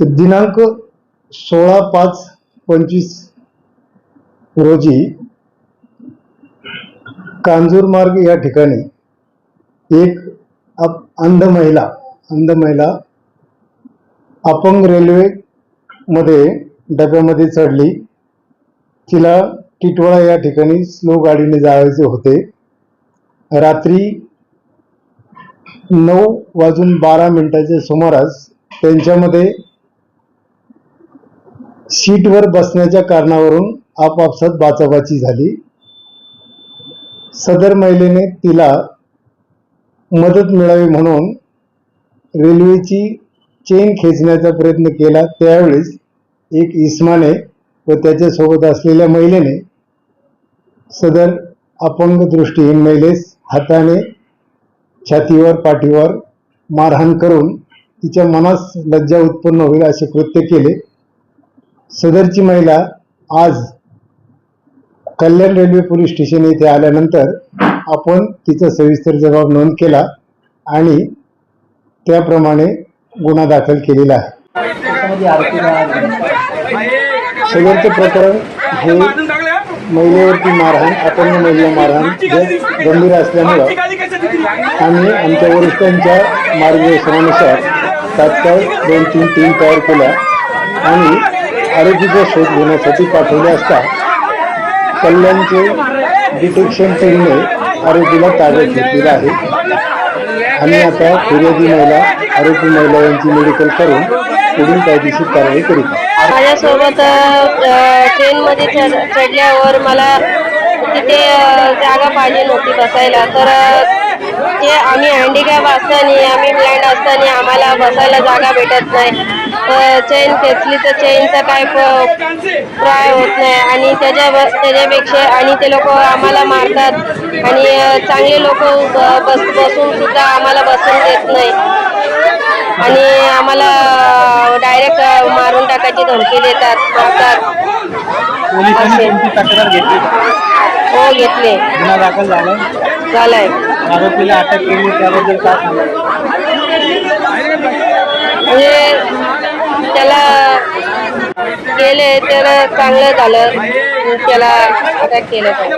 तर दिनांक सोळा पाच पंचवीस रोजी कांजूरमार्ग या ठिकाणी एक अंध महिला अंध महिला अपंग रेल्वे मध्ये डब्यामध्ये चढली. तिला टिटवाळा या ठिकाणी स्लो गाडीने जायचे होते. रात्री नऊ वाजून बारा मिनिटाच्या सुमारास त्यांच्यामध्ये सीटवर बसण्याच्या कारणावरून आपापसात बाचाबाची झाली. सदर महिलेने तिला मदत मिळावी म्हणून रेल्वेची चेन खेचण्याचा प्रयत्न केला. त्यावेळेस एक इस्माने व त्याच्यासोबत असलेल्या महिलेने सदर अपंग दृष्टीहीन महिलेस हाताने छातीवर पाठीवर मारहाण करून तिच्या मनास लज्जा उत्पन्न होईल असे कृत्य केले. सदरची महिला आज कल्याण रेल्वे पोलीस स्टेशन येथे आल्यानंतर आपण तिचा सविस्तर जबाब नोंद केला आणि त्याप्रमाणे गुन्हा दाखल केलेला आहे. सदरचं सदरचे प्रकरण हे महिलेवरती मारहाण अपंग महिला मारहाण हे गंभीर असल्यामुळं आम्ही आमच्या वरिष्ठांच्या मार्गदर्शनानुसार तात्काळ दोन तीन टीम तयार केल्या आणि आरोपीचा शोध घेण्यासाठी पाठवले असता कल्याणचे डिटेक्शन टीमने आरोपीला ताब्यात घेतलेला आहे. आणि आता फिर्यादी महिला आरोपी महिला यांची मेडिकल करून पुढील कायदेशीर कारवाई करीत माझ्यासोबत ट्रेनमध्ये चढ चढल्यावर मला तिथे जागा पाहिजे नव्हती बसायला. तर जे आम्ही हँडिकॅप असताना आम्ही ब्लँड असताना आम्हाला बसायला जागा भेटत नाही. चेन खेचली तर चेनचा काय प्राय होत नाही. आणि त्याच्या त्याच्यापेक्षा आणि ते लोक आम्हाला मारतात. आणि चांगले लोक बस बसून सुद्धा आम्हाला बसून देत नाही. आणि आम्हाला डायरेक्ट मारून टाकायची धमकी देतात मारतात. हो घेतले. गुन्हा दाखल झाला? झालाय. आरोपीला अटक केली त्याबद्दल काय सांगा म्हणजे त्याला केले तर चांगलं झालं. त्याला आता केलं पाहिजे.